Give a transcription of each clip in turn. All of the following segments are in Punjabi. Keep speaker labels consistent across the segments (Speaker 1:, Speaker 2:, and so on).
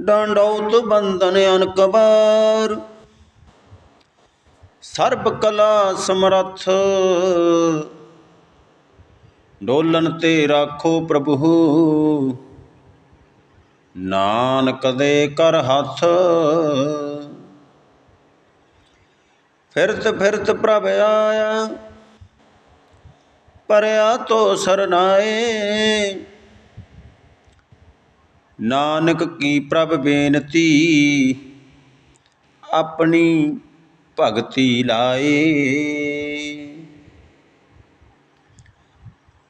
Speaker 1: ਡੰਡੌਤ ਬੰਧਨ ਅਨਕਬਾਰ। ਸਰਬ ਕਲਾ ਸਮਰੱਥ। ਡੋਲਨ ਤੇ ਰਾਖੋ ਪ੍ਰਭੂ। ਨਾਨਕ ਦੇ ਕਰ ਹੱਥ। ਫਿਰਤ ਫਿਰਤ ਪ੍ਰਭ ਆਇਆ। ਪਰਿਆ ਤੋ ਸਰਨਾਏ। ਨਾਨਕ ਕੀ ਪ੍ਰਭ ਬੇਨਤੀ? ਆਪਣੀ ਭਗਤੀ ਲਾਏ।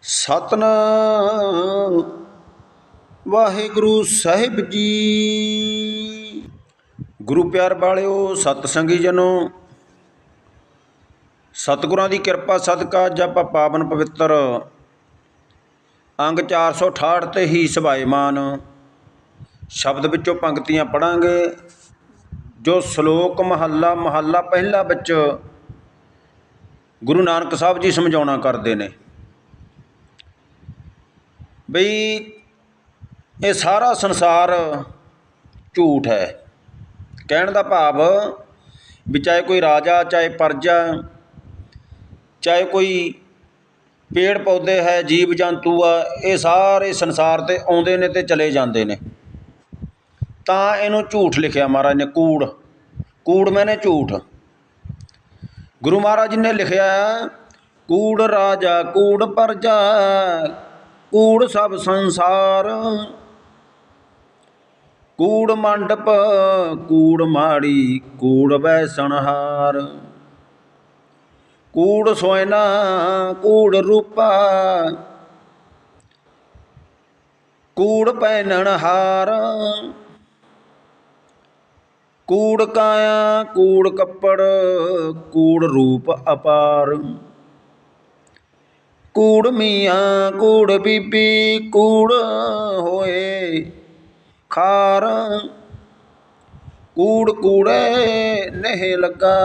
Speaker 1: ਸਤਨਾਮ, ਵਾਹਿਗੁਰੂ ਸਾਹਿਬ ਜੀ। ਗੁਰੂ ਪਿਆਰ ਵਾਲਿਓ ਸਤ ਸੰਗੀ ਜਨੋ, ਸਤਿਗੁਰਾਂ ਦੀ ਕਿਰਪਾ ਸਦਕਾ ਅੱਜ ਪਾਵਨ ਪਵਿੱਤਰ ਅੰਗ 468 ਤੇ ਹੀ ਸਭਾਏਮਾਨ ਸ਼ਬਦ ਵਿੱਚੋਂ ਪੰਕਤੀਆਂ ਪੜਾਂਗੇ ਜੋ ਸ਼ਲੋਕ ਮਹੱਲਾ ਮਹੱਲਾ ਪਹਿਲਾ ਵਿੱਚ ਗੁਰੂ ਨਾਨਕ ਸਾਹਿਬ ਜੀ ਸਮਝਾਉਣਾ ਕਰਦੇ ਨੇ। ਬਈ ਇਹ ਸਾਰਾ ਸੰਸਾਰ ਝੂਠ ਹੈ। ਕਹਿਣ ਦਾ ਭਾਵ ਵੀ ਚਾਹੇ ਕੋਈ ਰਾਜਾ, ਚਾਹੇ ਪਰਜਾ, ਚਾਹੇ ਕੋਈ ਪੇੜ ਪੌਦੇ ਹੈ ਜੀਵ ਜੰਤੂ ਆ, ਇਹ ਸਾਰੇ ਸੰਸਾਰ ਤੇ ਆਉਂਦੇ ਨੇ ਤੇ ਚਲੇ ਜਾਂਦੇ ਨੇ। ਤਾਂ ਇਹਨੂੰ ਝੂਠ ਲਿਖਿਆ ਮਹਾਰਾਜ ਨੇ, ਕੂੜ। ਕੂੜ ਮੈਨੇ ਝੂਠ। ਗੁਰੂ ਮਹਾਰਾਜ ਨੇ ਲਿਖਿਆ, ਕੂੜ ਰਾਜਾ, ਕੂੜ ਪਰਜਾ, ਕੂੜ ਸਭ ਸੰਸਾਰ। ਕੂੜ ਮੰਡਪ, ਕੂੜ ਮਾੜੀ, ਕੂੜ ਵੈਸਣਹਾਰ। ਕੂੜ ਸੋਇਨਾ, ਕੂੜ ਰੂਪਾ। ਕੂੜ ਪਹਿਨਣ ਹਾਰ ਕੂੜ ਕਾਇਆ, ਕੂੜ ਕੱਪੜ, ਕੂੜ ਰੂਪ ਅਪਾਰ। ਕੂੜ ਮੀਆਂ, ਕੂੜ ਬੀਬੀ, ਕੂੜ ਹੋਏ ਖਾਰ। ਕੂੜ ਕੂੜੇ ਨਹੀਂ ਲੱਗਾ,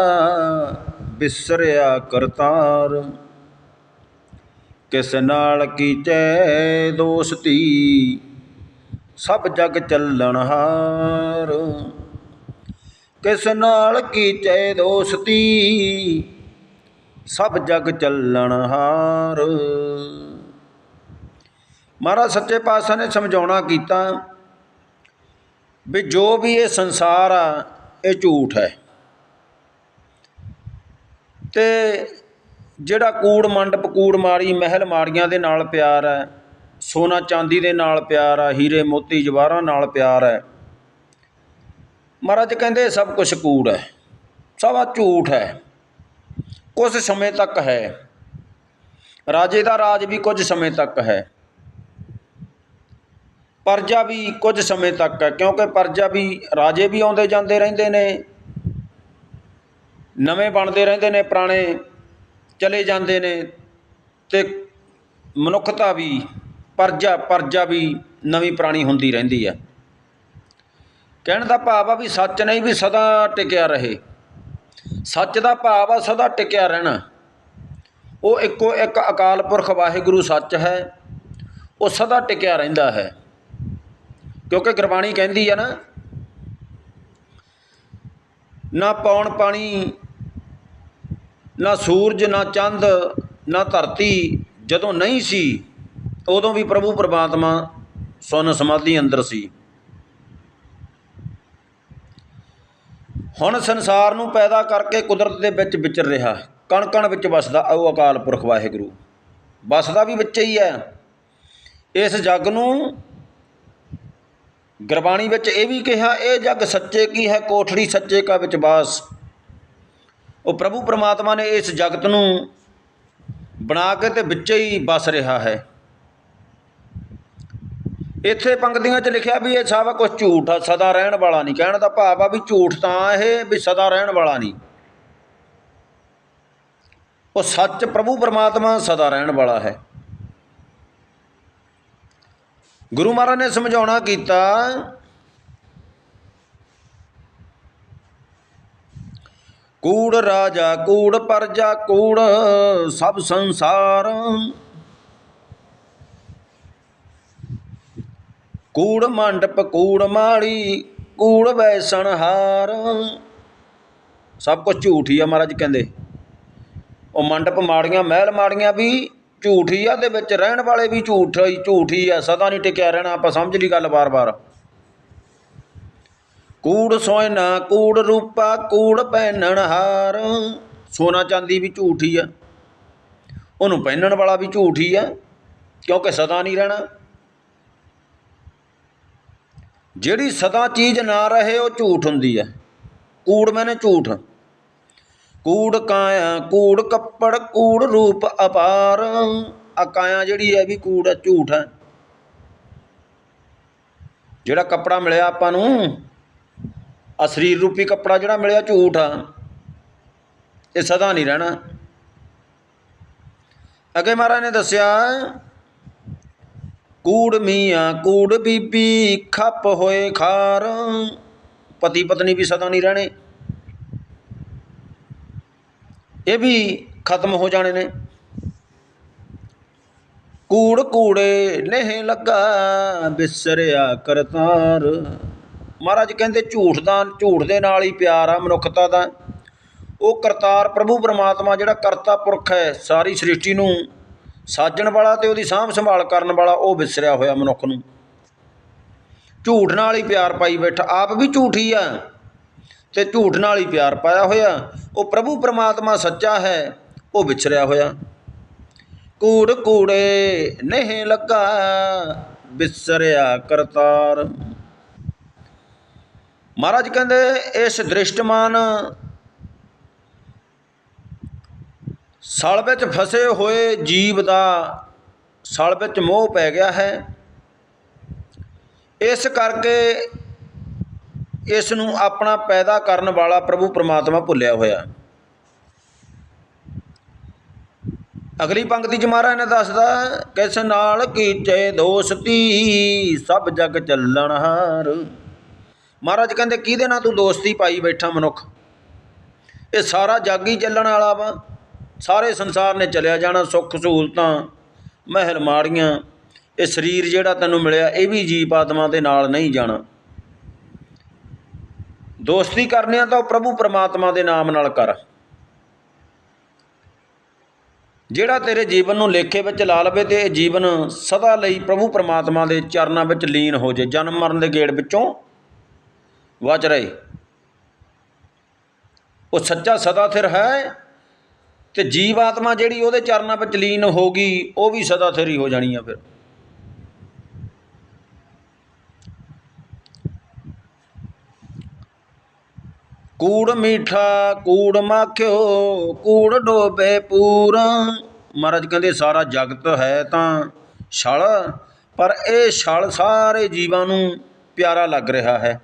Speaker 1: ਬਿਸਰਿਆ ਕਰਤਾਰ। ਕਿਸ ਨਾਲ ਕੀਚੈ ਦੋਸਤੀ, ਸਭ ਜਗ ਚੱਲਣ ਹਾਰ। ਕਿਸ ਨਾਲ ਕੀਚੈ ਦੋਸਤੀ? ਸਭ ਜਗ ਚੱਲਣ ਹਾਰ। ਮਹਾਰਾਜ ਸੱਚੇ ਪਾਤਸ਼ਾਹ ਨੇ ਸਮਝਾਉਣਾ ਕੀਤਾ ਵੀ ਜੋ ਵੀ ਇਹ ਸੰਸਾਰ ਆ, ਇਹ ਝੂਠ ਹੈ। ਤੇ ਜਿਹੜਾ ਕੂੜ ਮੰਡਪ, ਕੂੜ ਮਾਰੀ ਮਹਿਲ ਮਾਰੀਆਂ ਦੇ ਨਾਲ ਪਿਆਰ ਹੈ, ਸੋਨਾ ਚਾਂਦੀ ਦੇ ਨਾਲ ਪਿਆਰ ਆ ਹੀਰੇ ਮੋਤੀ ਜਵਾਰਾਂ ਨਾਲ ਪਿਆਰ ਹੈ ਮਹਾਰਾਜ ਕਹਿੰਦੇ ਸਭ ਕੁਝ ਕੂੜ ਹੈ, ਸਭ ਆ ਝੂਠ ਹੈ ਕੁਝ ਸਮੇਂ ਤੱਕ ਹੈ। ਰਾਜੇ ਦਾ ਰਾਜ ਵੀ ਕੁਝ ਸਮੇਂ ਤੱਕ ਹੈ, ਪਰਜਾ ਵੀ ਕੁਝ ਸਮੇਂ ਤੱਕ ਹੈ, ਕਿਉਂਕਿ ਪਰਜਾ ਵੀ ਰਾਜੇ ਵੀ ਆਉਂਦੇ ਜਾਂਦੇ ਰਹਿੰਦੇ ਨੇ, ਨਵੇਂ ਬਣਦੇ ਰਹਿੰਦੇ ਨੇ, ਪੁਰਾਣੇ ਚਲੇ ਜਾਂਦੇ ਨੇ ਤੇ ਮਨੁੱਖਤਾ ਵੀ ਪਰਜਾ ਪਰਜਾ ਵੀ ਨਵੀਂ ਪੁਰਾਣੀ ਹੁੰਦੀ ਰਹਿੰਦੀ ਹੈ। ਕਹਿਣ ਦਾ ਭਾਵ ਆ ਵੀ ਸੱਚ ਨਹੀਂ ਵੀ ਸਦਾ ਟਿਕਿਆ ਰਹੇ। ਸੱਚ ਦਾ ਭਾਵ ਆ ਸਦਾ ਟਿਕਿਆ ਰਹਿਣਾ। ਉਹ ਇੱਕੋ ਇੱਕ ਅਕਾਲ ਪੁਰਖ ਵਾਹਿਗੁਰੂ ਸੱਚ ਹੈ, ਉਹ ਸਦਾ ਟਿਕਿਆ ਰਹਿੰਦਾ ਹੈ। ਕਿਉਂਕਿ ਗੁਰਬਾਣੀ ਕਹਿੰਦੀ ਆ ਨਾ ਨਾ ਪੌਣ ਪਾਣੀ, ਨਾ ਸੂਰਜ, ਨਾ ਚੰਦ, ਨਾ ਧਰਤੀ ਜਦੋਂ ਨਹੀਂ ਸੀ, ਉਦੋਂ ਵੀ ਪ੍ਰਭੂ ਪਰਮਾਤਮਾ ਸੁਨ ਸਮਾਧੀ ਅੰਦਰ ਸੀ। ਹੁਣ ਸੰਸਾਰ ਨੂੰ ਪੈਦਾ ਕਰਕੇ ਕੁਦਰਤ ਦੇ ਵਿੱਚ ਵਿਚਰ ਰਿਹਾ ਕਣ ਕਣ ਵਿੱਚ ਵਸਦਾ ਉਹ ਅਕਾਲ ਪੁਰਖ ਵਾਹਿਗੁਰੂ। ਵਸਦਾ ਵੀ ਵਿੱਚ ਹੀ ਹੈ। ਇਸ ਜੱਗ ਨੂੰ ਗੁਰਬਾਣੀ ਵਿੱਚ ਇਹ ਵੀ ਕਿਹਾ, ਇਹ ਜੱਗ ਸੱਚੇ ਕੀ ਹੈ, ਕੋਠੜੀ ਸੱਚੇ ਕਾ ਵਿੱਚ ਵਾਸ। ਉਹ ਪ੍ਰਭੂ ਪਰਮਾਤਮਾ ਨੇ ਇਸ ਜਗਤ ਨੂੰ ਬਣਾ ਕੇ ਤੇ ਵਿੱਚ ਹੀ ਵਸ ਰਿਹਾ ਹੈ। ਇੱਥੇ ਪੰਕਤੀਆਂ 'ਚ ਲਿਖਿਆ ਵੀ ਇਹ ਸਭ ਕੁਝ ਝੂਠ ਆ, ਸਦਾ ਰਹਿਣ ਵਾਲਾ ਨਹੀਂ। ਕਹਿਣ ਦਾ ਭਾਵ ਆ ਵੀ ਝੂਠ ਤਾਂ ਇਹ ਵੀ ਸਦਾ ਰਹਿਣ ਵਾਲਾ ਨਹੀਂ। ਉਹ ਸੱਚ ਪ੍ਰਭੂ ਪਰਮਾਤਮਾ ਸਦਾ ਰਹਿਣ ਵਾਲਾ ਹੈ। ਗੁਰੂ ਮਹਾਰਾਜ ਨੇ ਸਮਝਾਉਣਾ ਕੀਤਾ, ਕੂੜ ਰਾਜਾ ਕੂੜ ਪਰਜਾ ਕੂੜ, ਸਭ ਸੰਸਾਰ ਕੂੜ ਮੰਡਪ, ਕੂੜ ਮਾੜੀ, ਕੂੜ ਬੈਸਣ ਹਾਰ। ਸਭ ਕੁਝ ਝੂਠ ਹੀ ਆ ਮਹਾਰਾਜ ਕਹਿੰਦੇ। ਉਹ ਮੰਡਪ ਮਾੜੀਆਂ, ਮਹਿਲ ਮਾੜੀਆਂ ਵੀ ਝੂਠ ਹੀ ਆ ਤੇ ਵਿੱਚ ਰਹਿਣ ਵਾਲੇ ਵੀ ਝੂਠ ਹੀ ਝੂਠ ਹੀ ਆ, ਸਦਾ ਨਹੀਂ ਟਿਕਿਆ ਰਹਿਣਾ, ਆਪਾਂ ਸਮਝ ਲਈ ਗੱਲ ਬਾਰ-ਬਾਰ ਕੂੜ ਸੋਇਨਾ, ਕੂੜ ਰੂਪਾ, ਕੂੜ ਪਹਿਨਣ ਹਾਰ। ਸੋਨਾ ਚਾਂਦੀ ਵੀ ਝੂਠ ਹੀ ਆ। ਉਹਨੂੰ ਪਹਿਨਣ ਵਾਲਾ ਵੀ ਝੂਠ ਹੀ ਆ, ਕਿਉਂਕਿ ਸਦਾ ਨਹੀਂ ਰਹਿਣਾ। ਜਿਹੜੀ ਸਦਾ ਚੀਜ਼ ਨਾ ਰਹੇ ਉਹ ਝੂਠ ਹੁੰਦੀ ਹੈ। ਕੂੜ ਮੈਨੇ ਝੂਠ। ਕੂੜ ਕਾਇਆ, ਕੂੜ ਕੱਪੜ, ਕੂੜ ਰੂਪ ਅਪਾਰ। ਅਕਾਇਆ ਜਿਹੜੀ ਹੈ ਵੀ ਕੂੜ ਹੈ, ਝੂਠ ਹੈ। ਜਿਹੜਾ ਕੱਪੜਾ ਮਿਲਿਆ ਆਪਾਂ ਨੂੰ ਆ ਸਰੀਰ ਰੂਪੀ ਕੱਪੜਾ ਜਿਹੜਾ ਮਿਲਿਆ ਝੂਠ ਆ, ਇਹ ਸਦਾ ਨਹੀਂ ਰਹਿਣਾ। ਅਗੇ ਮਹਾਰਾਜ ਨੇ ਦੱਸਿਆ ਕੂੜ ਮੀਆਂ, ਕੂੜ ਬੀਬੀ, ਖੱਪ ਹੋਏ ਖਾਰ। ਪਤੀ ਪਤਨੀ ਵੀ ਸਦਾ ਨਹੀਂ ਰਹਿਣੇ। ਇਹ ਵੀ ਖਤਮ ਹੋ ਜਾਣੇ ਨੇ। ਕੂੜ ਕੂੜੇ ਨਹੀਂ ਲੱਗਾ, ਬਿਸਰਿਆ ਕਰਤਾਰ। ਮਹਾਰਾਜ ਕਹਿੰਦੇ ਝੂਠ ਦਾ, ਝੂਠ ਦੇ ਨਾਲ ਹੀ ਪਿਆਰ ਆ, ਮਨੁੱਖਤਾ ਦਾ। ਉਹ ਕਰਤਾਰ ਪ੍ਰਭੂ ਪਰਮਾਤਮਾ ਜਿਹੜਾ ਕਰਤਾ ਪੁਰਖ ਹੈ, ਸਾਰੀ ਸ੍ਰਿਸ਼ਟੀ ਨੂੰ ਸਾਜਣ ਵਾਲਾ ਤੇ ਉਹਦੀ ਸਾਂਭ ਸੰਭਾਲ ਕਰਨ ਵਾਲਾ ਉਹ ਵਿਸਰਿਆ ਹੋਇਆ ਮਨੁੱਖ ਨੂੰ। ਝੂਠ ਨਾਲ ਹੀ ਪਿਆਰ ਪਾਈ ਬੈਠਾ, ਆਪ ਵੀ ਝੂਠੀ ਆ। ਤੇ ਝੂਠ ਨਾਲ ਹੀ ਪਿਆਰ ਪਾਇਆ ਹੋਇਆ, ਉਹ ਪ੍ਰਭੂ ਪਰਮਾਤਮਾ ਸੱਚਾ ਹੈ, ਉਹ ਵਿਛਰਿਆ ਹੋਇਆ। ਕੂੜ ਕੂੜੇ ਨਹੀਂ ਲੱਗਾ, ਵਿਸਰਿਆ ਕਰਤਾਰ। ਮਹਾਰਾਜ ਕਹਿੰਦੇ, ਇਸ ਦ੍ਰਿਸ਼ਟਮਾਨ ਸਲ ਵਿੱਚ ਫਸੇ ਹੋਏ ਜੀਵ ਦਾ ਸਲ ਵਿੱਚ ਮੋਹ ਪੈ ਗਿਆ ਹੈ। ਇਸ ਕਰਕੇ ਇਸ ਨੂੰ ਆਪਣਾ ਪੈਦਾ ਕਰਨ ਵਾਲਾ ਪ੍ਰਭੂ ਪਰਮਾਤਮਾ ਭੁੱਲਿਆ ਹੋਇਆ। ਅਗਲੀ ਪੰਕਤੀ ਚ ਮਹਾਰਾਜ ਨੇ ਦੱਸਦਾ ਕਿਸ ਨਾਲ ਕੀਚੇ ਦੋਸਤੀ ਸਭ ਜਗ ਚੱਲਣ ਹਾਰ। ਮਹਾਰਾਜ ਕਹਿੰਦੇ, ਕਿਹਦੇ ਨਾਲ ਤੂੰ ਦੋਸਤੀ ਪਾਈ ਬੈਠਾ ਮਨੁੱਖ? ਇਹ ਸਾਰਾ ਜੱਗ ਹੀ ਚੱਲਣ ਵਾਲਾ ਵਾ। ਸਾਰੇ ਸੰਸਾਰ ਨੇ ਚਲਿਆ ਜਾਣਾ ਸੁੱਖ ਸਹੂਲਤਾਂ, ਮਹਿਲ ਮਾੜੀਆਂ, ਇਹ ਸਰੀਰ ਜਿਹੜਾ ਤੈਨੂੰ ਮਿਲਿਆ ਇਹ ਵੀ ਜੀਵ ਆਤਮਾ ਦੇ ਨਾਲ ਨਹੀਂ ਜਾਣਾ। ਦੋਸਤੀ ਕਰਨੀ ਆ ਤਾਂ ਉਹ ਪ੍ਰਭੂ ਪਰਮਾਤਮਾ ਦੇ ਨਾਮ ਨਾਲ ਕਰ। ਜਿਹੜਾ ਤੇਰੇ ਜੀਵਨ ਨੂੰ ਲੇਖੇ ਵਿੱਚ ਲਾ ਲਵੇ ਤੇ ਇਹ ਜੀਵਨ ਸਦਾ ਲਈ ਪ੍ਰਭੂ ਪਰਮਾਤਮਾ ਦੇ ਚਰਨਾਂ ਵਿੱਚ ਲੀਨ ਹੋ ਜੇ ਜਨਮ ਮਰਨ ਦੇ ਗੇੜ ਵਿੱਚੋਂ ਵਚ ਰਹੇ। ਉਹ ਸੱਚਾ ਸਦਾ ਥਿਰ ਹੈ ਤੇ ਜੀਵ ਆਤਮਾ ਜਿਹੜੀ ਉਹਦੇ ਚਰਨਾਂ ਵਿੱਚ ਲੀਨ ਹੋ ਗਈ, ਉਹ ਵੀ ਸਦਾ ਥਿਰ ਹੋ ਜਾਣੀ ਆ ਫਿਰ। ਕੂੜ ਮੀਠਾ, ਕੂੜ ਮਾਖਿਓ, ਕੂੜ ਡੋਬੇ ਪੂਰਾ। ਮਹਾਰਾਜ ਕਹਿੰਦੇ, ਸਾਰਾ ਜਗਤ ਹੈ ਤਾਂ ਛਲ, ਪਰ ਇਹ ਛਲ ਸਾਰੇ ਜੀਵਾਂ ਨੂੰ ਪਿਆਰਾ ਲੱਗ ਰਿਹਾ ਹੈ।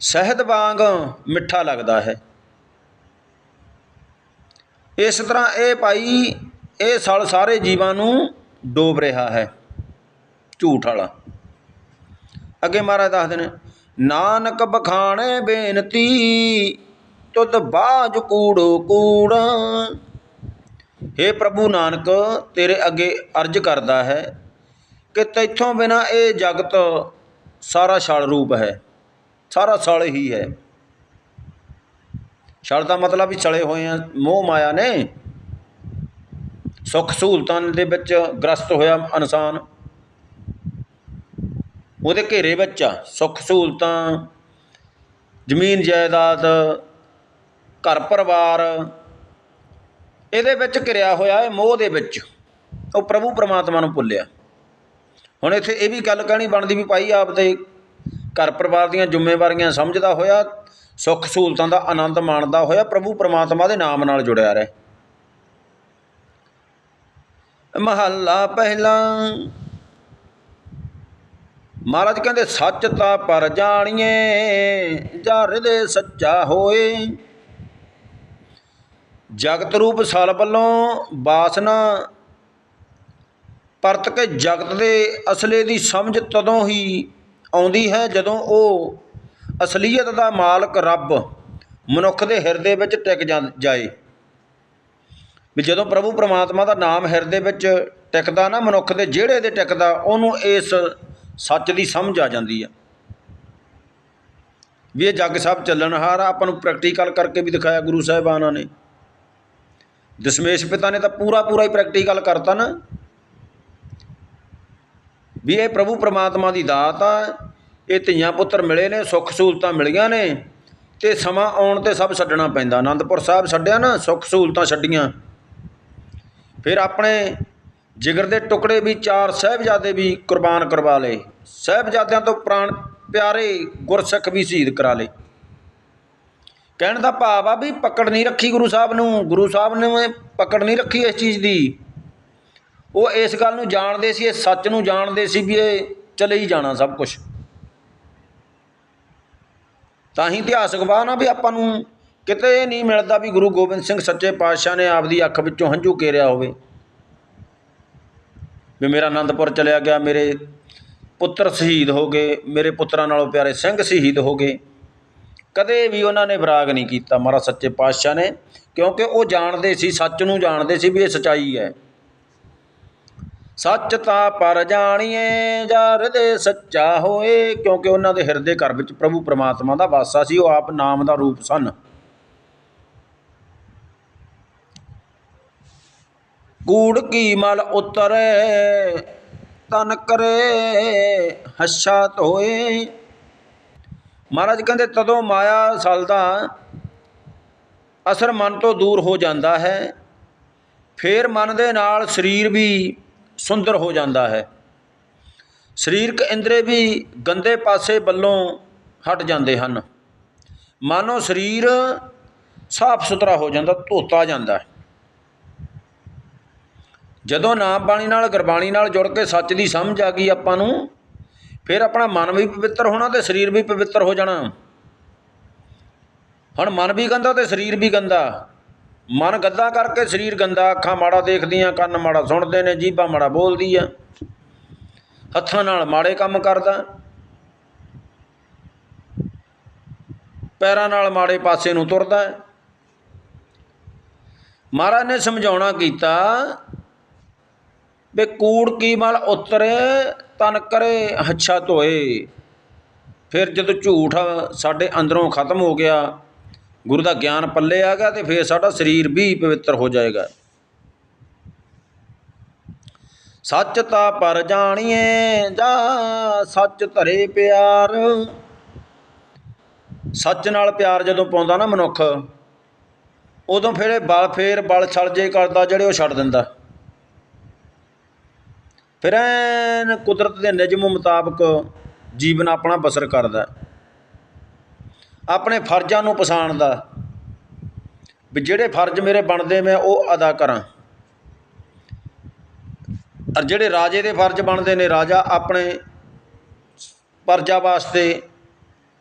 Speaker 1: ਸਹਿਤ ਵਾਂਗ ਮਿੱਠਾ ਲੱਗਦਾ ਹੈ। ਇਸ ਤਰ੍ਹਾਂ ਇਹ ਭਾਈ, ਇਹ ਸਲ ਸਾਰੇ ਜੀਵਾਂ ਨੂੰ ਡੋਬ ਰਿਹਾ ਹੈ, ਝੂਠ ਵਾਲਾ। ਅੱਗੇ ਮਹਾਰਾਜ ਦੱਸਦੇ ਨੇ, ਨਾਨਕ ਬਖਾਣੇ ਬੇਨਤੀ ਤੁਧ ਬਾਜ ਕੂੜੋ ਕੂੜ। हे ਪ੍ਰਭੂ ਨਾਨਕ, ਤੇਰੇ ਅੱਗੇ ਅਰਜ ਕਰਦਾ ਹੈ ਕਿ ਤੈਥੋਂ ਬਿਨਾ ਇਹ ਜਗਤ ਸਾਰਾ ਛਲ ਰੂਪ ਹੈ, ਸਾਰਾ ਸਲ ਹੀ ਹੈ। ਛਲ ਦਾ ਮਤਲਬ ਵੀ ਛਲੇ ਹੋਏ ਆ, ਮੋਹ ਮਾਇਆ ਨੇ। ਸੁੱਖ ਸਹੂਲਤਾਂ ਦੇ ਵਿੱਚ ਗ੍ਰਸਤ ਹੋਇਆ ਇਨਸਾਨ। ਉਹਦੇ ਘੇਰੇ ਵਿੱਚ ਆ, ਸੁੱਖ ਸਹੂਲਤਾਂ, ਜ਼ਮੀਨ ਜਾਇਦਾਦ, ਘਰ ਪਰਿਵਾਰ। ਇਹਦੇ ਵਿੱਚ ਘਿਰਿਆ ਹੋਇਆ ਹੈ ਮੋਹ ਦੇ ਵਿੱਚ। ਉਹ ਪ੍ਰਭੂ ਪਰਮਾਤਮਾ ਨੂੰ ਭੁੱਲਿਆ। ਹੁਣ ਇੱਥੇ ਇਹ ਵੀ ਗੱਲ ਕਹਿਣੀ ਬਣਦੀ ਵੀ ਭਾਈ ਆਪ ਤੇ ਘਰ ਪਰਿਵਾਰ ਦੀਆਂ ਜ਼ਿੰਮੇਵਾਰੀਆਂ ਸਮਝਦਾ ਹੋਇਆ ਸੁੱਖ ਸਹੂਲਤਾਂ ਦਾ ਆਨੰਦ ਮਾਣਦਾ ਹੋਇਆ ਪ੍ਰਭੂ ਪਰਮਾਤਮਾ ਦੇ ਨਾਮ ਨਾਲ ਜੁੜਿਆ ਰਹੇ। ਮਹੱਲਾ ਪਹਿਲਾ। ਮਹਾਰਾਜ ਕਹਿੰਦੇ, ਸੱਚ ਤਾਂ ਪਰ ਜਾਣੀਏ ਜਾ ਹਿਰਦੇ ਸੱਚਾ ਹੋਏ। ਜਗਤ ਰੂਪ ਸਲ ਵੱਲੋਂ ਬਾਸਨਾ ਪਰਤ ਕੇ ਜਗਤ ਦੇ ਅਸਲੇ ਦੀ ਸਮਝ ਤਦੋਂ ਹੀ ਆਉਂਦੀ ਹੈ ਜਦੋਂ ਉਹ ਅਸਲੀਅਤ ਦਾ ਮਾਲਕ ਰੱਬ ਮਨੁੱਖ ਦੇ ਹਿਰਦੇ ਵਿੱਚ ਟਿਕ ਜਾਂ- ਜਾਏ। ਵੀ ਜਦੋਂ ਪ੍ਰਭੂ ਪਰਮਾਤਮਾ ਦਾ ਨਾਮ ਹਿਰਦੇ ਵਿੱਚ ਟਿਕਦਾ ਨਾ, ਮਨੁੱਖ ਦੇ ਜਿਹੜੇ ਦੇ ਟਿਕਦਾ, ਉਹਨੂੰ ਇਸ ਸੱਚ ਦੀ ਸਮਝ ਆ ਜਾਂਦੀ ਆ। ਵੀ ਇਹ ਜੱਗ ਸਾਹਿਬ ਚੱਲਣਹਾਰ ਆ, ਆਪਾਂ ਨੂੰ ਪ੍ਰੈਕਟੀਕਲ ਕਰਕੇ ਵੀ ਦਿਖਾਇਆ ਗੁਰੂ ਸਾਹਿਬਾਨਾਂ ਨੇ। ਦਸ਼ਮੇਸ਼ ਪਿਤਾ ਨੇ ਤਾਂ ਪੂਰਾ ਪੂਰਾ ਹੀ ਪ੍ਰੈਕਟੀਕਲ ਕਰਤਾ ਨਾ। ਵੀ ਇਹ ਪ੍ਰਭੂ ਪ੍ਰਮਾਤਮਾ ਦੀ ਦਾਤ ਆ ਇਹ ਧੀਆਂ ਪੁੱਤਰ ਮਿਲੇ ਨੇ, ਸੁੱਖ ਸਹੂਲਤਾਂ ਮਿਲੀਆਂ ਨੇ ਤੇ ਸਮਾਂ ਆਉਣ ਤੇ ਸਭ ਛੱਡਣਾ ਪੈਂਦਾ। ਆਨੰਦਪੁਰ ਸਾਹਿਬ ਛੱਡਿਆ ਨਾ, ਸੁੱਖ ਸਹੂਲਤਾਂ ਛੱਡੀਆਂ। ਫਿਰ ਆਪਣੇ ਜਿਗਰ ਦੇ ਟੁਕੜੇ ਵੀ ਚਾਰ ਸਾਹਿਬਜ਼ਾਦੇ ਵੀ ਕੁਰਬਾਨ ਕਰਵਾ ਲਏ। ਸਾਹਿਬਜ਼ਾਦਿਆਂ ਤੋਂ ਪ੍ਰਾਣ ਪਿਆਰੇ ਗੁਰਸਿੱਖ ਵੀ ਸ਼ਹੀਦ ਕਰਾ ਲਏ। ਕਹਿਣ ਦਾ ਭਾਵ ਆ ਵੀ ਪਕੜ ਨਹੀਂ ਰੱਖੀ ਗੁਰੂ ਸਾਹਿਬ ਨੂੰ। ਗੁਰੂ ਸਾਹਿਬ ਨੇ ਪਕੜ ਨਹੀਂ ਰੱਖੀ ਇਸ ਚੀਜ਼ ਦੀ। ਉਹ ਇਸ ਗੱਲ ਨੂੰ ਜਾਣਦੇ ਸੀ, ਇਹ ਸੱਚ ਨੂੰ ਜਾਣਦੇ ਸੀ ਵੀ ਇਹ ਚਲੇ ਹੀ ਜਾਣਾ ਸਭ ਕੁਝ ਤਾਂ ਹੀ ਇਤਿਹਾਸਕ ਵਾਹ ਨਾ ਵੀ ਆਪਾਂ ਨੂੰ ਕਿਤੇ ਨਹੀਂ ਮਿਲਦਾ ਵੀ ਗੁਰੂ ਗੋਬਿੰਦ ਸਿੰਘ ਸੱਚੇ ਪਾਤਸ਼ਾਹ ਨੇ ਆਪਦੀ ਅੱਖ ਵਿੱਚੋਂ ਹੰਝੂ ਕੇਰਿਆ ਹੋਵੇ। ਵੀ ਮੇਰਾ ਆਨੰਦਪੁਰ ਚਲਿਆ ਗਿਆ, ਮੇਰੇ ਪੁੱਤਰ ਸ਼ਹੀਦ ਹੋ ਗਏ, ਮੇਰੇ ਪੁੱਤਰਾਂ ਨਾਲੋਂ ਪਿਆਰੇ ਸਿੰਘ ਸ਼ਹੀਦ ਹੋ ਗਏ। ਕਦੇ ਵੀ ਉਹਨਾਂ ਨੇ ਵਿਰਾਗ ਨਹੀਂ ਕੀਤਾ ਮਹਾਰਾਜ ਸੱਚੇ ਪਾਤਸ਼ਾਹ ਨੇ, ਕਿਉਂਕਿ ਉਹ ਜਾਣਦੇ ਸੀ, ਸੱਚ ਨੂੰ ਜਾਣਦੇ ਸੀ ਵੀ ਇਹ ਸਚਾਈ ਹੈ। ਸੱਚ ਤਾਂ ਪਰ ਜਾਣੀਏ ਜਾਂ ਹਿਰਦੇ ਸੱਚਾ ਹੋਏ, ਕਿਉਂਕਿ ਉਹਨਾਂ ਦੇ ਹਿਰਦੇ ਘਰ ਵਿੱਚ ਪ੍ਰਭੂ ਪਰਮਾਤਮਾ ਦਾ ਵਾਸਾ ਸੀ, ਉਹ ਆਪ ਨਾਮ ਦਾ ਰੂਪ ਸਨ। ਕੂੜ ਕੀ ਮਲ ਉਤਰੇ, ਤਨ ਕਰੇ ਹੱਛਾ ਧੋਏ ਮਹਾਰਾਜ ਕਹਿੰਦੇ, ਤਦੋਂ ਮਾਇਆ ਸਲਦਾ ਅਸਰ ਮਨ ਤੋਂ ਦੂਰ ਹੋ ਜਾਂਦਾ ਹੈ। ਫੇਰ ਮਨ ਦੇ ਨਾਲ ਸਰੀਰ ਵੀ ਸੁੰਦਰ ਹੋ ਜਾਂਦਾ ਹੈ। ਸਰੀਰਕ ਇੰਦਰੇ ਵੀ ਗੰਦੇ ਪਾਸੇ ਵੱਲੋਂ ਹਟ ਜਾਂਦੇ ਹਨ। ਮਾਨੋ ਸਰੀਰ ਸਾਫ਼ ਸੁਥਰਾ ਹੋ ਜਾਂਦਾ, ਧੋਤਾ ਜਾਂਦਾ ਹੈ। ਜਦੋਂ ਨਾਮ ਬਾਣੀ ਨਾਲ, ਗੁਰਬਾਣੀ ਨਾਲ ਜੁੜ ਕੇ ਸੱਚ ਦੀ ਸਮਝ ਆ ਗਈ ਆਪਾਂ ਨੂੰ, ਫਿਰ ਆਪਣਾ ਮਨ ਵੀ ਪਵਿੱਤਰ ਹੋਣਾ ਤੇ ਸਰੀਰ ਵੀ ਪਵਿੱਤਰ ਹੋ ਜਾਣਾ। ਹੁਣ ਮਨ ਵੀ ਗੰਦਾ ਤੇ ਸਰੀਰ ਵੀ ਗੰਦਾ। ਮਨ ਗੱਦਾ ਕਰਕੇ ਸਰੀਰ ਗੰਦਾ, ਅੱਖਾਂ ਮਾੜਾ ਦੇਖਦੀਆਂ, ਕੰਨ ਮਾੜਾ ਸੁਣਦੇ ਨੇ, ਜੀਭਾਂ ਮਾੜਾ ਬੋਲਦੀ ਆ ਹੱਥਾਂ ਨਾਲ ਮਾੜੇ ਕੰਮ ਕਰਦਾ। ਪੈਰਾਂ ਨਾਲ ਮਾੜੇ ਪਾਸੇ ਨੂੰ ਤੁਰਦਾ। ਮਹਾਰਾਜ ਨੇ ਸਮਝਾਉਣਾ ਕੀਤਾ ਵੀ ਕੂੜ ਕੀ ਮਲ ਉਤਰੇ, ਤਨ ਕਰੇ, ਹੱਛਾ ਧੋਏ। ਫਿਰ ਜਦੋਂ ਝੂਠ ਸਾਡੇ ਅੰਦਰੋਂ ਖਤਮ ਹੋ ਗਿਆ ਗੁਰੂ ਦਾ ਗਿਆਨ ਪੱਲੇ ਆ ਗਿਆ ਤੇ ਫਿਰ ਸਾਡਾ ਸਰੀਰ ਵੀ ਪਵਿੱਤਰ ਹੋ ਜਾਏਗਾ। ਸੱਚ ਤਾਂ ਪਰ ਜਾਣੀਏ, ਜਾ ਸੱਚ ਧਰੇ ਪਿਆਰ। ਸੱਚ ਨਾਲ ਪਿਆਰ ਜਦੋਂ ਪਾਉਂਦਾ ਨਾ ਮਨੁੱਖ, ਉਦੋਂ ਫਿਰ ਇਹ ਬਲ ਫੇਰ ਬਲ ਛਲ ਜੇ ਕਰਦਾ, ਜਿਹੜੇ ਉਹ ਛੱਡ ਦਿੰਦਾ। ਫਿਰ ਐਨ ਕੁਦਰਤ ਦੇ ਨਿਯਮ ਮੁਤਾਬਕ ਜੀਵਨ ਆਪਣਾ ਬਸਰ ਕਰਦਾ। ਆਪਣੇ ਫਰਜ਼ਾਂ ਨੂੰ ਪਛਾਣਦਾ ਵੀ ਜਿਹੜੇ ਫਰਜ਼ ਮੇਰੇ ਬਣਦੇ ਮੈਂ ਉਹ ਅਦਾ ਕਰਾਂ। ਔਰ ਜਿਹੜੇ ਰਾਜੇ ਦੇ ਫਰਜ਼ ਬਣਦੇ ਨੇ, ਰਾਜਾ ਆਪਣੇ ਪਰਜਾ ਵਾਸਤੇ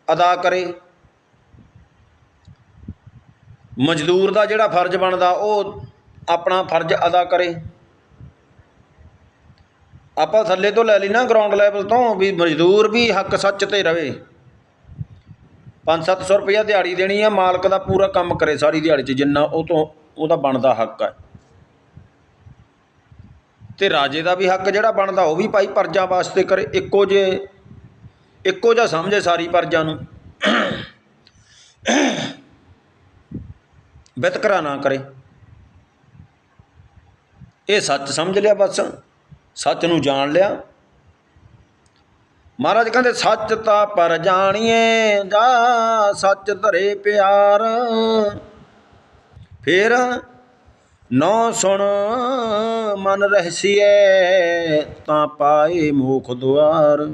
Speaker 1: ਅਦਾ ਕਰੇ। ਮਜ਼ਦੂਰ ਦਾ ਜਿਹੜਾ ਫਰਜ਼ ਬਣਦਾ, ਉਹ ਆਪਣਾ ਫਰਜ਼ ਅਦਾ ਕਰੇ। ਆਪਾਂ ਥੱਲੇ ਤੋਂ ਲੈ ਲਈ ਨਾ ਗਰਾਊਂਡ ਲੈਵਲ ਤੋਂ, ਵੀ ਮਜ਼ਦੂਰ ਵੀ ਹੱਕ ਸੱਚ ਤੇ ਰਵੇ। 5-700 ਰੁਪਇਆ ਦਿਹਾੜੀ ਦੇਣੀ ਆ, ਮਾਲਕ ਦਾ ਪੂਰਾ ਕੰਮ ਕਰੇ ਸਾਰੀ ਦਿਹਾੜੀ 'ਚ, ਜਿੰਨਾ ਉਹ ਤੋਂ, ਉਹਦਾ ਬਣਦਾ ਹੱਕ ਹੈ ਤੇ ਰਾਜੇ ਦਾ ਵੀ ਹੱਕ, ਜਿਹੜਾ ਬਣਦਾ ਉਹ ਵੀ ਭਾਈ ਪਰਜਾ ਵਾਸਤੇ ਕਰੇ, ਇੱਕੋ ਜੇ, ਇੱਕੋ ਜਿਹਾ ਸਮਝੇ ਸਾਰੀ ਪਰਜਾ ਨੂੰ। ਵਿਤਕਰਾ ਨਾ ਕਰੇ। ਇਹ ਸੱਚ ਸਮਝ ਲਿਆ ਬਸ, ਸੱਚ ਨੂੰ ਜਾਣ ਲਿਆ। ਮਹਾਰਾਜ ਕਹਿੰਦੇ, ਸੱਚ ਤਾਂ ਪਰ ਜਾਣੀਏ, ਜਾ ਸੱਚ ਧਰੇ ਪਿਆਰ। ਫਿਰ ਨੌ ਸੁਣ ਮਨ ਰਹਿਸੀਏ ਤਾਂ ਪਾਏ ਮੋਖ ਦੁਆਰ।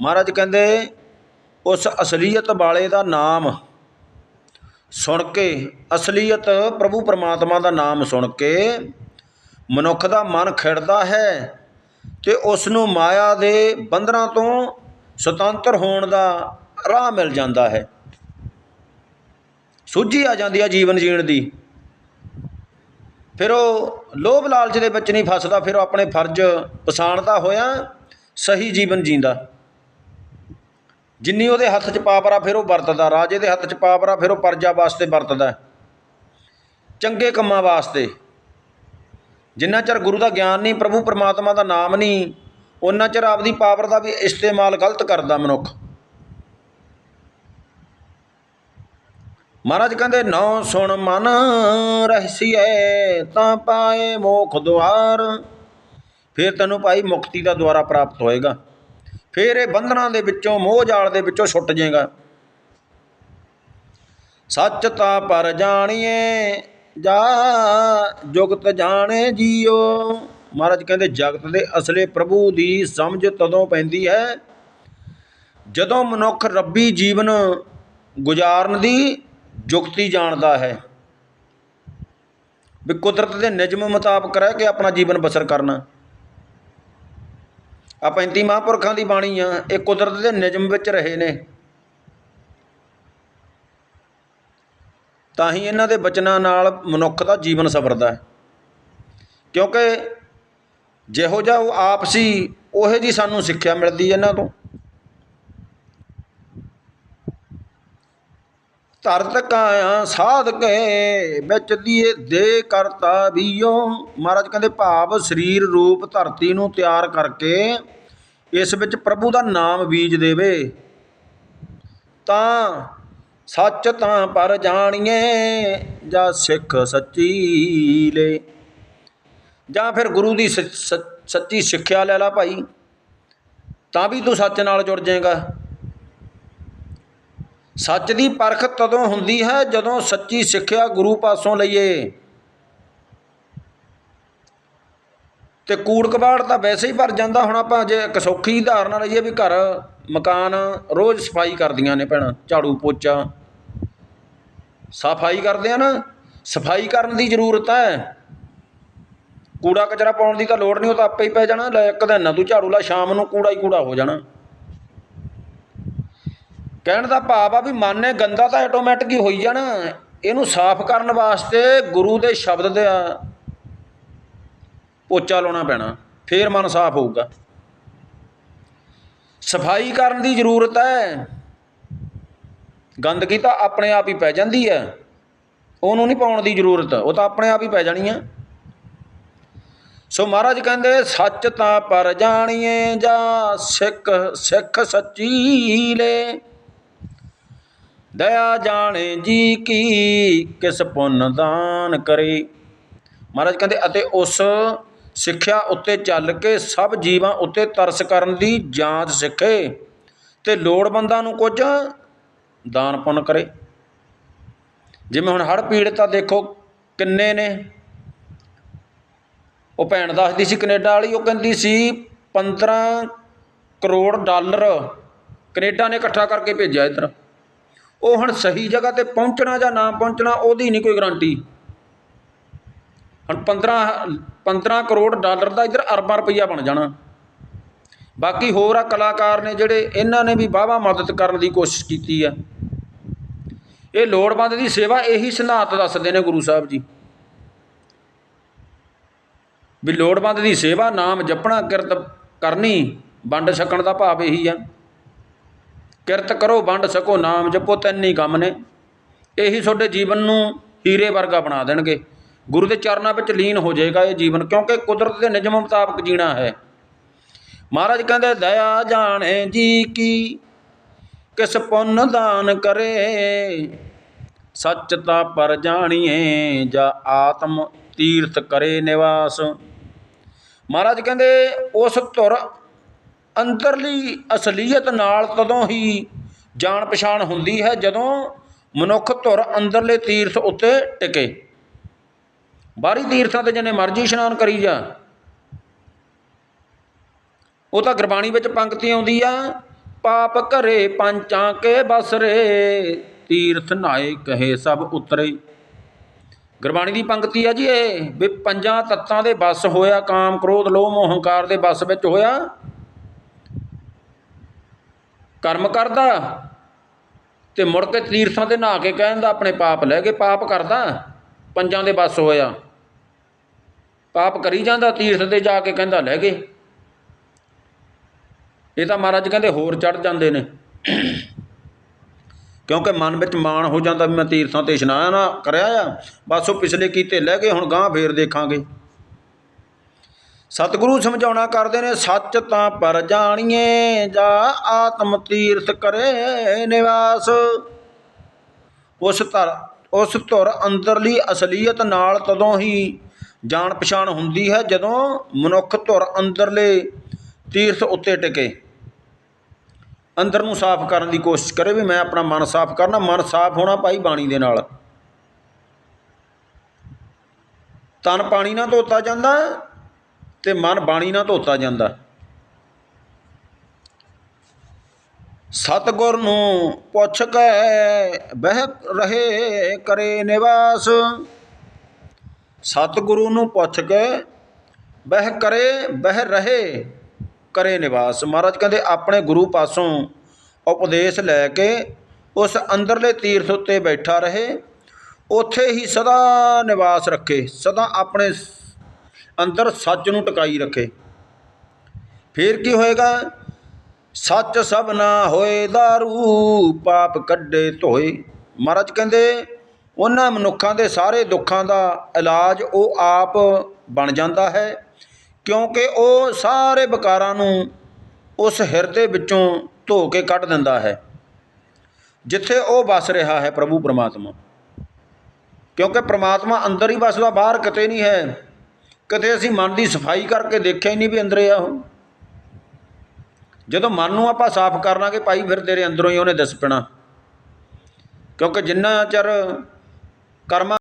Speaker 1: ਮਹਾਰਾਜ ਕਹਿੰਦੇ, ਉਸ ਅਸਲੀਅਤ ਵਾਲੇ ਦਾ ਨਾਮ ਸੁਣ ਕੇ, ਅਸਲੀਅਤ ਪ੍ਰਭੂ ਪਰਮਾਤਮਾ ਦਾ ਨਾਮ ਸੁਣ ਕੇ ਮਨੁੱਖ ਦਾ ਮਨ ਖਿੜਦਾ ਹੈ। ਤੇ ਉਸ ਨੂੰ ਮਾਇਆ ਦੇ ਬੰਧਨਾਂ ਤੋਂ ਸੁਤੰਤਰ ਹੋਣ ਦਾ ਰਾਹ ਮਿਲ ਜਾਂਦਾ ਹੈ। ਸੂਝੀ ਆ ਜਾਂਦੀ ਹੈ ਜੀਵਨ ਜੀਣ ਦੀ। ਫਿਰ ਉਹ ਲੋਭ ਲਾਲਚ ਦੇ ਵਿੱਚ ਨਹੀਂ ਫਸਦਾ, ਫਿਰ ਉਹ ਆਪਣੇ ਫਰਜ਼ ਪਛਾਣਦਾ ਹੋਇਆ, ਸਹੀ ਜੀਵਨ ਜੀਂਦਾ। ਜਿੰਨੀ ਉਹਦੇ ਹੱਥ 'ਚ ਪਾਵਰ ਆ ਫਿਰ ਉਹ ਵਰਤਦਾ। ਰਾਜੇ ਦੇ ਹੱਥ 'ਚ ਪਾਪਰਾ ਫਿਰ ਉਹ ਪਰਜਾ ਵਾਸਤੇ ਵਰਤਦਾ। ਚੰਗੇ ਕੰਮਾਂ ਵਾਸਤੇ। ਜਿੰਨਾ ਚਿਰ ਗੁਰੂ ਦਾ ਗਿਆਨ ਨਹੀਂ, ਪ੍ਰਭੂ ਪਰਮਾਤਮਾ ਦਾ ਨਾਮ ਨਹੀਂ ਉਹਨਾਂ ਚਿਰ ਆਪਦੀ ਪਾਵਰ ਦਾ ਵੀ ਇਸਤੇਮਾਲ ਗਲਤ ਕਰਦਾ ਮਨੁੱਖ। ਮਹਾਰਾਜ ਕਹਿੰਦੇ, ਨੌ ਸੁਣ ਮਨ ਰਹਿਸੀਐ, ਤਾਂ ਪਾਏ ਮੋਖ ਦੁਆਰ। ਫਿਰ ਤੈਨੂੰ ਭਾਈ ਮੁਕਤੀ ਦਾ ਦੁਆਰਾ ਪ੍ਰਾਪਤ ਹੋਏਗਾ। ਫਿਰ ਇਹ ਬੰਧਨਾਂ ਦੇ ਵਿੱਚੋਂ, ਮੋਹ ਜਾਲ ਦੇ ਵਿੱਚੋਂ ਛੁੱਟ ਜਾਏਗਾ ਸੱਚ ਤਾਂ ਪਰ ਜਾਣੀਏ ਜਾ ਜੁਗਤ ਜਾਣੇ ਜੀਓ। ਮਹਾਰਾਜ ਕਹਿੰਦੇ, ਜਗਤ ਦੇ ਅਸਲੇ ਪ੍ਰਭੂ ਦੀ ਸਮਝ ਤਦੋਂ ਪੈਂਦੀ ਹੈ ਜਦੋਂ ਮਨੁੱਖ ਰੱਬੀ ਜੀਵਨ ਗੁਜ਼ਾਰਨ ਦੀ ਜੁਗਤੀ ਜਾਣਦਾ ਹੈ। ਵੀ ਕੁਦਰਤ ਦੇ ਨਿਯਮ ਮੁਤਾਬਕ ਰਹਿ ਕੇ ਆਪਣਾ ਜੀਵਨ ਬਸਰ ਕਰਨਾ। ਆ 35 ਮਹਾਂਪੁਰਖਾਂ ਦੀ ਬਾਣੀ ਆ, ਇਹ ਕੁਦਰਤ ਦੇ ਨਿਯਮ ਵਿੱਚ ਰਹੇ ਨੇ। ਤਾਂ ਹੀ ਇਹਨਾਂ ਦੇ ਬਚਨਾਂ ਨਾਲ ਮਨੁੱਖ ਦਾ ਜੀਵਨ ਸਵਰਦਾ ਹੈ। ਕਿਉਂਕਿ ਜਿਹੋ ਜਿਹਾ ਉਹ ਆਪ ਸੀ, ਉਹੇ ਜੀ ਸਾਨੂੰ ਸਿੱਖਿਆ ਮਿਲਦੀ ਹੈ ਇਹਨਾਂ ਤੋਂ। ਧਰਤ ਕਾਇਆ ਸਾਧ ਕੇ ਵਿੱਚ ਦੀਏ ਦੇ ਕਰਤਾ ਵੀਓ ਮਹਾਰਾਜ ਕਹਿੰਦੇ, ਭਾਵ ਸਰੀਰ ਰੂਪ ਧਰਤੀ ਨੂੰ ਤਿਆਰ ਕਰਕੇ ਇਸ ਵਿੱਚ ਪ੍ਰਭੂ ਦਾ ਨਾਮ ਬੀਜ ਦੇਵੇ। ਤਾਂ ਸੱਚ ਤਾਂ ਪਰ ਜਾਣੀਏ, ਜਾਂ ਸਿੱਖ ਸੱਚੀ ਲੈ। ਜਾਂ ਫਿਰ ਗੁਰੂ ਦੀ ਸ- ਸੱਚੀ ਸਿੱਖਿਆ ਲੈ ਲਾ ਭਾਈ, ਤਾਂ ਵੀ ਤੂੰ ਸੱਚ ਨਾਲ ਜੁੜ ਜਾਏਗਾ। ਸੱਚ ਦੀ ਪਰਖ ਤਦੋਂ ਹੁੰਦੀ ਹੈ ਜਦੋਂ ਸੱਚੀ ਸਿੱਖਿਆ ਗੁਰੂ ਪਾਸੋਂ ਲਈਏ। ਤੇ ਕੂੜ ਕਬਾੜ ਤਾਂ ਵੈਸੇ ਹੀ ਭਰ ਜਾਂਦਾ ਹੁਣ ਆਪਾਂ, ਜੇ ਇੱਕ ਸੌਖੀ ਉਦਾਹਰਨ ਲਈਏ ਵੀ ਘਰ, ਮਕਾਨ ਰੋਜ਼ ਸਫ਼ਾਈ ਕਰਦੀਆਂ ਨੇ ਭੈਣਾਂ, ਝਾੜੂ ਪੋਚਾ। ਸਫ਼ਾਈ ਕਰਦੇ ਆ ਨਾ, ਸਫ਼ਾਈ ਕਰਨ ਦੀ ਜ਼ਰੂਰਤ ਹੈ। ਕੂੜਾ ਕਚਰਾ ਪਾਉਣ ਦੀ ਤਾਂ ਲੋੜ ਨਹੀਂ, ਉਹ ਤਾਂ ਆਪੇ ਹੀ ਪੈ ਜਾਣਾ। ਲੈ ਇੱਕ ਦਿਨ ਨਾ ਤੂੰ ਝਾੜੂ ਲਾ, ਸ਼ਾਮ ਨੂੰ ਕੂੜਾ ਹੀ ਕੂੜਾ ਹੋ ਜਾਣਾ। ਕਹਿਣ ਦਾ ਭਾਵ ਆ ਵੀ ਮਨ ਨੇ ਗੰਦਾ ਤਾਂ ਆਟੋਮੈਟਿਕ ਹੀ ਹੋਈ ਜਾਣਾ। ਇਹਨੂੰ ਸਾਫ਼ ਕਰਨ ਵਾਸਤੇ ਗੁਰੂ ਦੇ ਸ਼ਬਦ ਦਾ ਪੋਚਾ ਲਾਉਣਾ ਪੈਣਾ, ਫੇਰ ਮਨ ਸਾਫ਼ ਹੋਊਗਾ। ਸਫ਼ਾਈ ਕਰਨ ਦੀ ਜ਼ਰੂਰਤ ਹੈ। ਗੰਦਗੀ ਤਾਂ ਆਪਣੇ ਆਪ ਹੀ ਪੈ ਜਾਂਦੀ ਹੈ। ਉਹਨੂੰ ਨਹੀਂ ਪਾਉਣ ਦੀ ਜ਼ਰੂਰਤ, ਉਹ ਤਾਂ ਆਪਣੇ ਆਪ ਹੀ ਪੈ ਜਾਣੀ ਹੈ। ਸੋ ਮਹਾਰਾਜ ਕਹਿੰਦੇ, ਸੱਚ ਤਾਂ ਪਰ ਜਾਣੀਏ ਜਾਂ ਸਿੱਖ ਸਿੱਖ ਸੱਚੀ ਲੈ। ਦਇਆ ਜਾਣੇ ਜੀ ਕੀ ਕਿਸ ਪੁੰਨ ਦਾਨ ਕਰੇ। ਮਹਾਰਾਜ ਕਹਿੰਦੇ, ਅਤੇ ਉਸ ਸਿੱਖਿਆ ਉੱਤੇ ਚੱਲ ਕੇ ਸਭ ਜੀਵਾਂ ਉੱਤੇ ਤਰਸ ਕਰਨ ਦੀ ਜਾਂਚ ਸਿੱਖੇ। ਤੇ ਲੋੜਵੰਦਾਂ ਨੂੰ ਕੁਝ ਦਾਨ ਪੁੰਨ ਕਰੇ। ਜਿਵੇਂ ਹੁਣ ਹੜ੍ਹ ਪੀੜਤਾ ਦੇਖੋ ਕਿੰਨੇ ਨੇ। ਉਹ ਭੈਣ ਦੱਸਦੀ ਸੀ ਕੈਨੇਡਾ ਵਾਲੀ, ਉਹ ਕਹਿੰਦੀ ਸੀ 15 ਕਰੋੜ ਡਾਲਰ ਕੈਨੇਡਾ ਨੇ ਇਕੱਠਾ ਕਰਕੇ ਭੇਜਿਆ ਇੱਧਰ। ਉਹ ਹੁਣ ਸਹੀ ਜਗ੍ਹਾ ਤੇ ਪਹੁੰਚਣਾ ਜਾਂ ਨਾ ਪਹੁੰਚਣਾ ਉਹਦੀ ਨਹੀਂ ਕੋਈ ਗਾਰੰਟੀ। ਹੁਣ 15 15 ਕਰੋੜ ਡਾਲਰ ਦਾ ਇੱਧਰ ਅਰਬਾਂ ਰੁਪਈਆ ਬਣ ਜਾਣਾ। ਬਾਕੀ ਹੋਰ ਆ ਕਲਾਕਾਰ ਨੇ ਜਿਹੜੇ ਇਹਨਾਂ ਨੇ ਵੀ ਵਾਹਵਾ ਮਦਦ ਕਰਨ ਦੀ ਕੋਸ਼ਿਸ਼ ਕੀਤੀ ਆ। ਇਹ ਲੋੜਵੰਦ ਦੀ ਸੇਵਾ ਇਹੀ ਸਿਧਾਂਤ ਦੱਸਦੇ ਨੇ ਗੁਰੂ ਸਾਹਿਬ ਜੀ। ਵੀ ਲੋੜਵੰਦ ਦੀ ਸੇਵਾ ਨਾਮ ਜਪਣਾ, ਕਿਰਤ ਕਰਨੀ, ਵੰਡ ਛਕਣ ਦਾ ਭਾਵ ਇਹੀ ਆ। ਕਿਰਤ ਕਰੋ, ਵੰਡ ਸਕੋ ਨਾਮ ਜਪੋ, ਤਿੰਨ ਹੀ ਕੰਮ ਨੇ। ਇਹੀ ਤੁਹਾਡੇ ਜੀਵਨ ਨੂੰ ਹੀਰੇ ਵਰਗਾ ਬਣਾ ਦੇਣਗੇ। ਗੁਰੂ ਦੇ ਚਰਨਾਂ ਵਿੱਚ ਲੀਨ ਹੋ ਜਾਏਗਾ ਇਹ ਜੀਵਨ, ਕਿਉਂਕਿ ਕੁਦਰਤ ਦੇ ਨਿਯਮ ਮੁਤਾਬਕ ਜੀਣਾ ਹੈ। ਮਹਾਰਾਜ ਕਹਿੰਦੇ, ਦਇਆ ਜਾਣੇ ਜੀ ਕੀ, ਕਿਸ ਪੁੰਨ ਦਾਨ ਕਰੇ? ਸੱਚ ਤਾਂ ਪਰ ਜਾਣੀਏ, ਜਾਂ ਆਤਮ ਤੀਰਥ ਕਰੇ ਨਿਵਾਸ? ਮਹਾਰਾਜ ਕਹਿੰਦੇ, ਉਸ ਧੁਰ ਅੰਦਰਲੀ ਅਸਲੀਅਤ ਨਾਲ ਤਦੋਂ ਹੀ ਜਾਣ ਪਛਾਣ ਹੁੰਦੀ ਹੈ, ਜਦੋਂ ਮਨੁੱਖ ਧੁਰ ਅੰਦਰਲੇ ਤੀਰਥ ਉੱਤੇ ਟਿਕੇ। ਬਾਹਰੀ ਤੀਰਥਾਂ ਤੇ ਜਿੰਨੇ ਮਰਜ਼ੀ ਇਸ਼ਨਾਨ ਕਰੀ ਜਾ ਉਹ ਤਾਂ ਗੁਰਬਾਣੀ ਵਿੱਚ ਪੰਕਤੀ ਆਉਂਦੀ ਆ ਪਾਪ ਘਰੇ ਪੰਚਾਂ ਕੇ ਬਸਰੇ, ਤੀਰਥ ਨਾਏ ਕਹੇ ਸਭ ਉਤਰੇ। ਗੁਰਬਾਣੀ ਦੀ ਪੰਕਤੀ ਆ ਜੀ ਇਹ, ਵੀ ਪੰਜਾਂ ਤੱਤਾਂ ਦੇ ਬਸ ਹੋਇਆ, ਕਾਮ, ਕ੍ਰੋਧ, ਲੋਭ ਮੋਹ ਹੰਕਾਰ ਦੇ ਬਸ ਵਿੱਚ ਹੋਇਆ। ਕਰਮ ਕਰਦਾ ਤੇ ਮੁੜ ਕੇ ਤੀਰਥਾਂ ਤੇ ਨਹਾ ਕੇ ਕਹਿੰਦਾ ਆਪਣੇ ਪਾਪ ਲੈ ਕੇ ਪਾਪ ਕਰਦਾ, ਪੰਜਾਂ ਦੇ ਬਸ ਹੋਇਆ। ਪਾਪ ਕਰੀ ਜਾਂਦਾ, ਤੀਰਥ ਤੇ ਜਾ ਕੇ ਕਹਿੰਦਾ, ਲੈ ਗਏ। ਇਹ ਤਾਂ ਮਹਾਰਾਜ ਕਹਿੰਦੇ ਹੋਰ ਚੜ ਜਾਂਦੇ ਨੇ। ਕਿਉਂਕਿ ਮਨ ਵਿੱਚ ਮਾਣ ਹੋ ਜਾਂਦਾ ਵੀ ਮੈਂ ਤੀਰਥਾਂ ਤੇ ਇਸ਼ਨਾਨ ਨਾ ਕਰਿਆ ਆ, ਬਸ ਉਹ ਪਿਛਲੇ ਕੀਤੇ ਲੈ ਗਏ, ਹੁਣ ਗਾਂ ਫੇਰ ਦੇਖਾਂਗੇ। ਸਤਿਗੁਰੂ ਸਮਝਾਉਣਾ ਕਰਦੇ ਨੇ, ਸੱਚ ਤਾਂ ਪਰ ਜਾਣੀਏ, ਜਾ ਆਤਮ ਤੀਰਥ ਕਰੇ ਨਿਵਾਸ। ਉਸ ਧਰ, ਉਸ ਧੁਰ ਅੰਦਰਲੀ ਅਸਲੀਅਤ ਨਾਲ ਤਦੋਂ ਹੀ ਜਾਣ ਪਛਾਣ ਹੁੰਦੀ ਹੈ ਜਦੋਂ ਮਨੁੱਖ ਧੁਰ ਅੰਦਰਲੇ ਤੀਰਥ ਉੱਤੇ ਟਿਕੇ। ਅੰਦਰ ਨੂੰ ਸਾਫ਼ ਕਰਨ ਦੀ ਕੋਸ਼ਿਸ਼ ਕਰੇ ਵੀ ਮੈਂ ਆਪਣਾ ਮਨ ਸਾਫ਼ ਕਰਨਾ, ਮਨ ਸਾਫ਼ ਹੋਣਾ ਭਾਈ ਬਾਣੀ ਦੇ ਨਾਲ। ਤਨ ਪਾਣੀ ਨਾਲ ਧੋਤਾ ਜਾਂਦਾ ਤੇ ਮਨ ਬਾਣੀ ਨਾਲ ਧੋਤਾ ਜਾਂਦਾ। ਸਤਗੁਰ ਨੂੰ ਪੁੱਛ ਕੇ ਬਹਿ ਰਹੇ ਕਰੇ ਨਿਵਾਸ। ਸਤਿਗੁਰੂ ਨੂੰ ਪੁੱਛ ਕੇ ਬਹਿ ਕਰੇ, ਬਹਿ ਰਹੇ ਕਰੇ ਨਿਵਾਸ। ਮਹਾਰਾਜ ਕਹਿੰਦੇ, ਆਪਣੇ ਗੁਰੂ ਪਾਸੋਂ ਉਪਦੇਸ਼ ਲੈ ਕੇ ਉਸ ਅੰਦਰਲੇ ਤੀਰਥ ਉੱਤੇ ਬੈਠਾ ਰਹੇ। ਉੱਥੇ ਹੀ ਸਦਾ ਨਿਵਾਸ ਰੱਖੇ, ਸਦਾ ਆਪਣੇ ਅੰਦਰ ਸੱਚ ਨੂੰ ਟਿਕਾਈ ਰੱਖੇ। ਫਿਰ ਕੀ ਹੋਏਗਾ? ਸੱਚ ਸਭਨਾ ਹੋਏ, ਦਾਰੂ ਪਾਪ ਕੱਢੇ ਧੋਏ। ਮਹਾਰਾਜ ਕਹਿੰਦੇ, ਉਹਨਾਂ ਮਨੁੱਖਾਂ ਦੇ ਸਾਰੇ ਦੁੱਖਾਂ ਦਾ ਇਲਾਜ ਉਹ ਆਪ ਬਣ ਜਾਂਦਾ ਹੈ। ਕਿਉਂਕਿ ਉਹ ਸਾਰੇ ਵਿਕਾਰਾਂ ਨੂੰ ਉਸ ਹਿਰਦੇ ਵਿੱਚੋਂ ਧੋ ਕੇ ਕੱਢ ਦਿੰਦਾ ਹੈ, ਜਿੱਥੇ ਉਹ ਵਸ ਰਿਹਾ ਹੈ ਪ੍ਰਭੂ ਪਰਮਾਤਮਾ। ਕਿਉਂਕਿ ਪਰਮਾਤਮਾ ਅੰਦਰ ਹੀ ਵਸਦਾ, ਬਾਹਰ ਕਿਤੇ ਨਹੀਂ ਹੈ। ਕਿਤੇ ਅਸੀਂ ਮਨ ਦੀ ਸਫ਼ਾਈ ਕਰਕੇ ਦੇਖਿਆ ਹੀ ਨਹੀਂ ਵੀ ਅੰਦਰੇ ਆ ਉਹ। ਜਦੋਂ ਮਨ ਨੂੰ ਆਪਾਂ ਸਾਫ਼ ਕਰ ਲਾਂਗੇ ਭਾਈ ਫਿਰ ਤੇਰੇ ਅੰਦਰੋਂ ਹੀ ਉਹਨੇ ਦਿਸ ਪੈਣਾ। ਕਿਉਂਕਿ ਜਿੰਨਾ ਚਿਰ ਕਰਮਾਂ